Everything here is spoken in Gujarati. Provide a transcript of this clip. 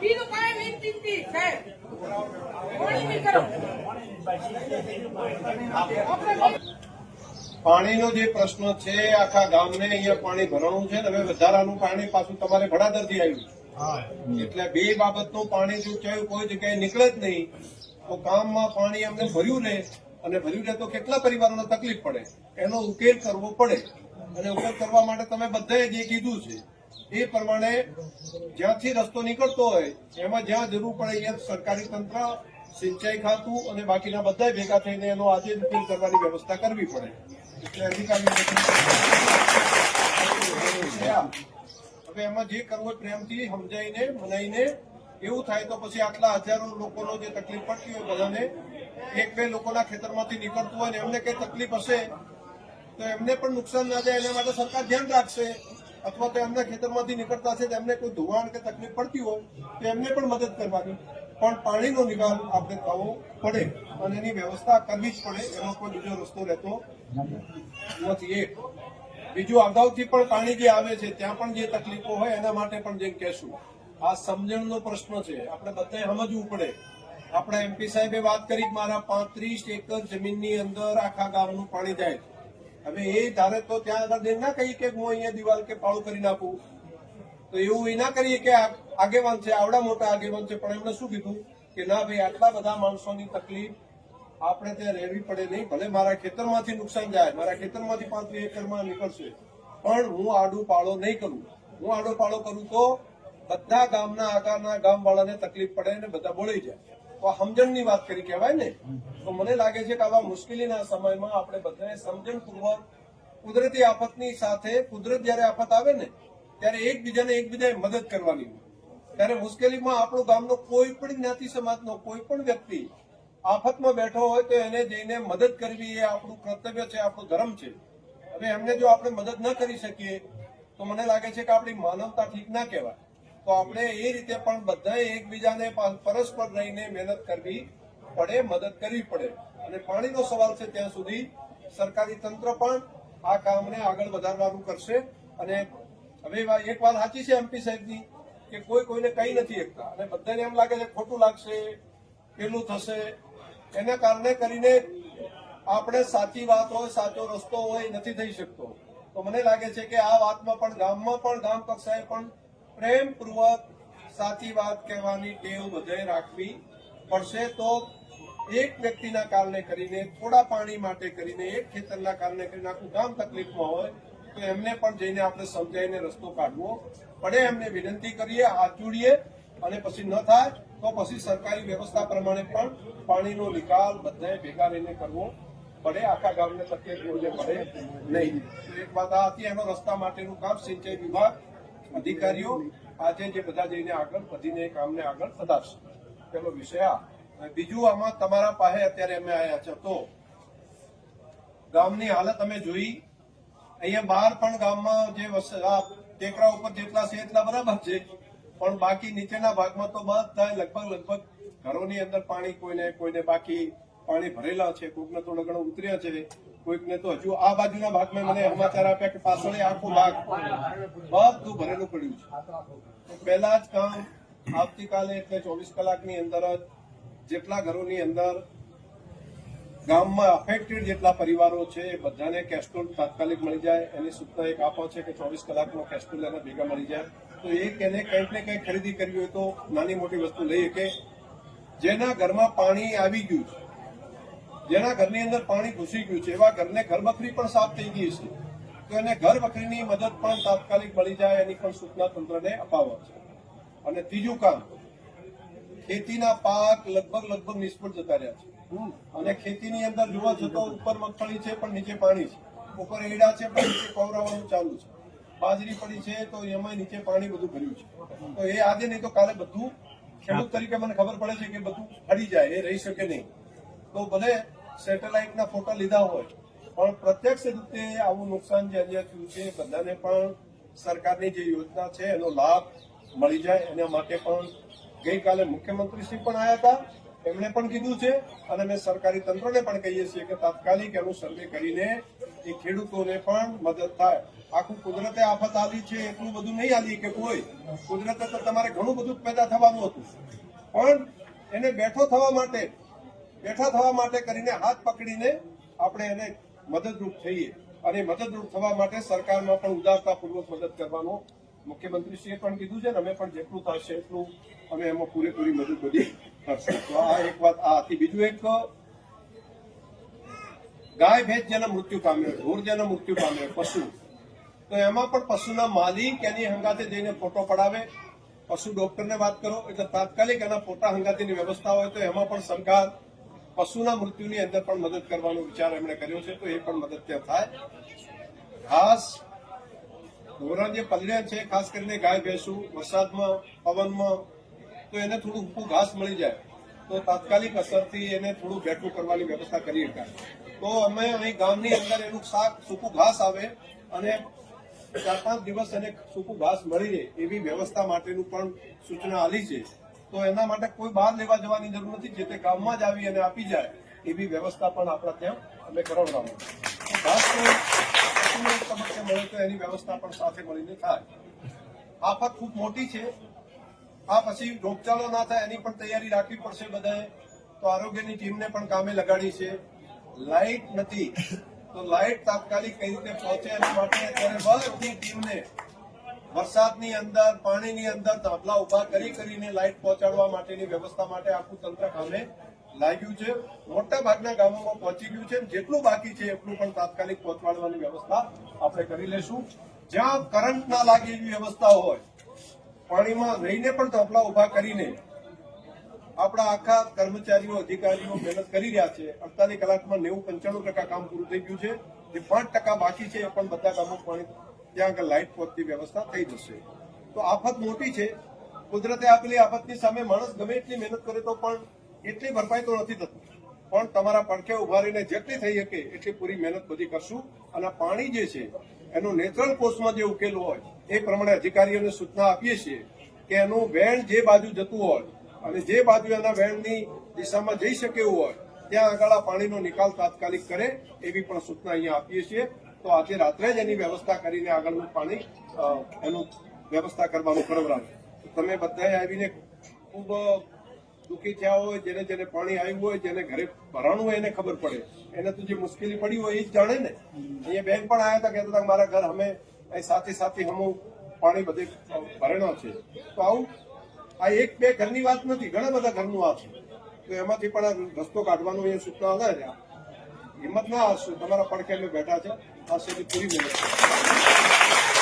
બીજું કાંઈ નહીં ચિંતી સાહેબ પાણી કરો પાણીનો જે પ્રશ્ન છે આખા ગામને અહીંયા પાણી ભરવાનું છે ને હવે વધારાનું પાણી પાછું તમારે ભડાદરથી આવ્યું એટલે બે બાબતનું પાણી જો ચાહે કોઈ જગ્યાએ નીકળે જ નહીં તો ગામમાં પાણી અમને ભર્યું રહે અને ભર્યું રહે તો કેટલા પરિવારોને તકલીફ પડે? એનો ઉકેલ કરવો પડે. અને ઉપયોગ કરવા માટે તમે બધાએ જે કીધું છે, એ પ્રમાણે જ્યાંથી રસ્તો નીકળતો હોય, એમાં જ્યાં જરૂર પડે અહીંયા સરકારી તંત્ર, સિંચાઈ ખાતું અને બાકીના બધા ભેગા થઈને એનો આજે ઉપયોગ કરવાની વ્યવસ્થા કરવી પડે. એટલે અધિકારી હવે એમાં જે કરવું હોય પ્રેમથી સમજાઈને, મનાઈને, એવું થાય તો પછી આટલા હજારો લોકોનો જે તકલીફ પડતી હોય બધાને, એક બે લોકોના ખેતરમાંથી નીકળતું હોય ને એમને કઈ તકલીફ હશે તો એમને પણ નુકસાન ના જાય, એના માટે સરકાર ધ્યાન રાખશે. અથવા તો એમના ખેતરમાંથી નીકળતા છે તેમને કોઈ ધોવાણ કે તકલીફ પડતી હોય, તો એમને પણ મદદ કરવાની. પણ પાણીનો નિકાલ આપણે થવો પડે અને એની વ્યવસ્થા કરવી જ પડે, એમાં કોઈ બીજો રસ્તો રહેતો નથી. એક. બીજું, અગાઉથી પણ પાણી જે આવે છે, ત્યાં પણ જે તકલીફો હોય, એના માટે પણ જેમ કહેશું. આ સમજણનો પ્રશ્ન છે. આપણે બધાએ સમજવું પડે. આપણા એમપી સાહેબે વાત કરી મારા પાંત્રીસ એકર જમીનની અંદર આખા ગામનું પાણી જાય છે. હવે એ ધારે તો ત્યાં આગળ ના કહીએ કે હું અહીંયા દિવાલ કે પાળું કરી નાખું. તો એવું એ ના કરીએ કે આગેવાન છે, આવડા મોટા આગેવાન છે, પણ એમને શું કીધું? કે ના ભાઈ, આટલા બધા માણસોની તકલીફ આપણે ત્યાં રહેવી પડે નહીં, ભલે મારા ખેતરમાંથી નુકસાન જાય, મારા ખેતરમાંથી પાંત્રીસ એકરમાં નીકળશે. પણ હું આડું પાળો નહીં કરું. હું આડો પાળો કરું તો બધા ગામના આગળના ગામવાળાને તકલીફ પડે અને બધા બોલાઈ જાય. સમજણની વાત કરી કહેવાય ને, તો મને લાગે છે કે આવા મુશ્કેલીના સમયમાં આપણે બધાએ સમજણપૂર્વક કુદરતી આફતની સાથે, કુદરત જયારે આફત આવે ને, ત્યારે એકબીજાને એકબીજાએ મદદ કરવાની. ત્યારે મુશ્કેલીમાં આપણું ગામનો કોઈ પણ જ્ઞાતિ સમાજનો કોઈ પણ વ્યક્તિ આફતમાં બેઠો હોય તો એને જઈને મદદ કરવી એ આપણું કર્તવ્ય છે, આપણું ધર્મ છે. હવે એમને જો આપણે મદદ ન કરી શકીએ, તો મને લાગે છે કે આપણી માનવતા ઠીક ના કહેવાય. તો આપણે એ રીતે પણ બધાએ એકબીજાને પરસ્પર રહીને મહેનત કરવી પડે, મદદ કરવી પડે. અને પાણીનો સવાલ છે ત્યાં સુધી સરકારી તંત્ર પણ આ કામને આગળ વધારવાનું કરશે. અને હવે એક વાત સાચી છે એમપી સાહેબની, કે કોઈ કોઈને કઈ નથી એકતા. અને બધાને એમ લાગે છે ખોટું લાગશે, પેલું થશે. એના કારણે કરીને આપણે સાચી વાત હોય, સાચો રસ્તો હોય નથી થઈ શકતો. તો મને લાગે છે કે આ વાતમાં પણ ગામમાં પણ ગામ કક્ષાએ પણ પ્રેમપૂર્વક સાચી વાત કહેવાની ટેવ બધાએ રાખવી પડશે તો એક વ્યક્તિના કારણે કરીને, થોડા પાણી માટે કરીને, એક ખેતરના કારણે કરીને આખું ગામ તકલીફમાં હોય, તો એમને પણ જઈને આપણે સમજાવીને રસ્તો કાઢવો પડે. એમને વિનંતી કરીએ, હાથ જોડીએ અને પછી ન થાય તો પછી સરકારી વ્યવસ્થા પ્રમાણે પણ પાણીનો નિકાલ બધાએ ભેગા રહીને કરવો પડે. આખા ગામને તકલીફ પડે નહીં. એક વાત આ હતી, એનો રસ્તા માટેનું કામ સિંચાઈ વિભાગ અધિકારીઓ આજે જે બધા જઈને આગળ વધીને કામને આગળ વધારશે. પેલો વિષય આ. બીજું આમાં તમારા પાસે અત્યારે અમે આવ્યા છે. તો ગામની હાલત અમે જોઈ. અહીંયા બહાર પણ ગામમાં જે ટેકરા ઉપર જેટલા છે એટલા બરાબર છે. પણ બાકી નીચેના ભાગમાં તો બધા લગભગ લગભગ ઘરોની અંદર પાણી કોઈને કોઈને બાકી પાણી ભરેલા છે. કોઈકને થોડો ઘણો ઉતર્યા છે. કોઈકને તો હજુ આ બાજુના ભાગમાં મને સમાચાર આપ્યા કે પાછળ આખો ભાગ બધું ભરેલું પડ્યું છે. પહેલા જ કામ આવતીકાલે એટલે ચોવીસ કલાકની અંદર જ જેટલા ઘરોની અંદર ગામમાં અફેક્ટેડ જેટલા પરિવારો છે, એ બધાને કેસ્ટોલ તાત્કાલિક મળી જાય. એની સૂચના એક આપો છે કે ચોવીસ કલાકનો કેસ્ટોલ એને ભેગા મળી જાય. તો એક એને કંઈક ને કંઈક ખરીદી કરવી હોય તો નાની મોટી વસ્તુ લઈ શકે. જેના ઘરમાં પાણી આવી ગયું છે જેના ઘરની અંદર પાણી ઘૂસી ગયું છે એવા ઘરને ઘર બકરી પણ સાફ થઈ ગઈ છે. તો એને ઘરબકરીની મદદ પણ તાત્કાલિક મળી જાય એની પણ સૂચના તંત્રને અપાવવા છે. અને ત્રીજું કામ ખેતીના પાક લગભગ લગભગ નિષ્ફળ જતા રહ્યા છે. અને ખેતીની અંદર જોવા જતો ઉપર મગફળી છે પણ નીચે પાણી છે. ઉપર એડા છે પણ નીચે કોવરાવાનું ચાલુ છે. બાજરી પડી છે તો એમાં નીચે પાણી બધું ભર્યું છે. તો એ આજે નહીં તો કાલે બધું ખેડૂત તરીકે મને ખબર પડે છે કે બધું હડી જાય એ રહી શકે નહીં. તો ભલે સેટેલાઇટના ફોટા લીધા હોય, પણ પ્રત્યક્ષ રીતે આવું નુકસાન જે અહીંયા થયું છે બધાને પણ સરકારની જે યોજના છે, એનો લાભ મળી જાય. એના માટે પણ ગઈકાલે મુખ્યમંત્રીશ્રી પણ આવ્યા હતા. એમણે પણ કીધું છે, અને મેં સરકારી તંત્રને પણ કહીએ છીએ કે તાત્કાલિક એનું સર્વે કરીને એ ખેડૂતોને પણ મદદ થાય. આખું કુદરતે આફત આવી છે, એટલું બધું નહીં આવી કે કોઈ. કુદરતે તો તમારે ઘણું બધું પેદા થવાનું હતું. પણ એને બેઠો થવા માટે બેઠા થવા માટે કરીને હાથ પકડીને આપણે એને મદદરૂપ થઈએ. અને મદદરૂપ થવા માટે સરકારમાં પણ ઉદારતાપૂર્વક મદદ કરવાનો મુખ્યમંત્રીશ્રીએ પણ કીધું છે ને અમે પણ જેટલું થશે એટલું અમે એમાં પૂરેપૂરી મદદ બધી કરશું. તો આ એક વાત, આ હતી. બીજું એક, ગાય ભેજ જેના મૃત્યુ પામ્યો ઢોર જેના મૃત્યુ પામ્યો પશુ. તો એમાં પણ પશુના માલિક એની હંગાતે જઈને ફોટો પડાવે. પશુ ડોક્ટરને વાત કરો, એટલે તાત્કાલિક એના ફોટા હંગાતીની વ્યવસ્થા હોય તો એમાં પણ સરકાર પશુના મૃત્યુની અંદર પણ મદદ કરવાનો વિચાર એમણે કર્યો છે, તો એ પણ મદદ ત્યાં થાય. ખાસ ઢોરા જે પલડ્યા છે, ખાસ કરીને ગાય ભેંસું, વરસાદમાં, પવનમાં, તો એને થોડું ઊંકું ઘાસ મળી જાય. તો તાત્કાલિક અસરથી એને થોડું બેઠું કરવાની વ્યવસ્થા કરી શકાય તો અમે અહીં ગામની અંદર એનું શાક સૂકું ઘાસ આવે અને ચાર પાંચ દિવસ એને સૂકું ઘાસ મળી રહે એવી વ્યવસ્થા માટેનું પણ સૂચના આલી છે. તો એના માટે કોઈ બહાર લેવા જવાની જરૂર નથી. જે તે ગામમાં જ આવી અને આપી જાય, એવી વ્યવસ્થા પણ આપણા ત્યાં અમે કરાવડાવું ખાસ તબક્કે મળે તો એની વ્યવસ્થા પણ સાથે મળીને થાય. આફત ખૂબ મોટી છે. આ પછી રોગચાળો ના થાય એની પણ તૈયારી રાખવી પડશે બધાએ. તો આરોગ્યની ટીમને પણ કામે લગાડી છે. લાઇટ નથી. તો લાઇટ તાત્કાલિક કઈ રીતે પહોંચે એના માટે અત્યારે બધી ટીમને વરસાદની અંદર, પાણીની અંદર ધાબલા ઊભા કરી કરીને લાઇટ પહોંચાડવા માટેની વ્યવસ્થા માટે આખું તંત્ર કામે લાગ્યું છે. મોટા ભાગના ગામોમાં પહોંચી ગયું છે જેટલું બાકી છે એટલું પણ તાત્કાલિક પહોંચાડવાની વ્યવસ્થા આપણે કરી લેશું જ્યાં કરંટ ના લાગે એવી વ્યવસ્થા હોય, પાણીમાં રહીને પણ ધાબલા ઊભા કરીને આપણા આખા કર્મચારીઓ, અધિકારીઓ મહેનત કરી રહ્યા છે. અડતાલીસ કલાકમાં નેવું પંચાણું ટકા કામ પૂરું થઈ ગયું છે. જે પાંચ ટકા બાકી છે એ પણ બધા કામો પાણી ત્યાં આગળ લાઇટ પોતની વ્યવસ્થા થઈ જશે. તો આફત મોટી છે. કુદરતે આપેલી આફતની સામે માણસ ગમે એટલી મહેનત કરે તો પણ એટલી ભરપાઈ તો નથી થતી. પણ તમારા પડખે ઊભા રહીને જેટલી થઈ શકે એટલી પૂરી મહેનત બધી કરશું. અને પાણી જે છે, એનું નેચરલ કોર્સમાં જે ઉકેલ હોય, એ પ્રમાણે અધિકારીઓને સૂચના આપીએ છીએ કે એનું વેણ જે બાજુ જતું હોય અને જે બાજુ એના વેણની દિશામાં જઈ શકે એવું હોય, ત્યાં આગળ પાણીનો નિકાલ તાત્કાલિક કરે એવી પણ સૂચના અહીંયા આપીએ છીએ. તો આજે રાત્રે જ એની વ્યવસ્થા કરીને આગળનું પાણી એનું વ્યવસ્થા કરવાનું કરવરાવે તમે બધાએ આવીને ખૂબ દુઃખી થયા હોય, જેને જેને પાણી આવ્યું હોય, જેને ઘરે ભરાણું હોય, એને ખબર પડે. એને તો જે મુશ્કેલી પડી હોય, એ જ જાણે ને. અહીંયા બેન પણ આવ્યા હતા, કહેતા મારા ઘર અમે સાથે સાથે હમું પાણી બધે ભરેલો છે. તો આવું, આ એક બે ઘરની વાત નથી, ઘણા બધા ઘરનું આ છે. તો એમાંથી પણ આ રસ્તો કાઢવાનો એ સૂચના હતા. હિંમત ના હશે તમારા પડખે બેઠા છે. આ સુધી પૂરી મહેનત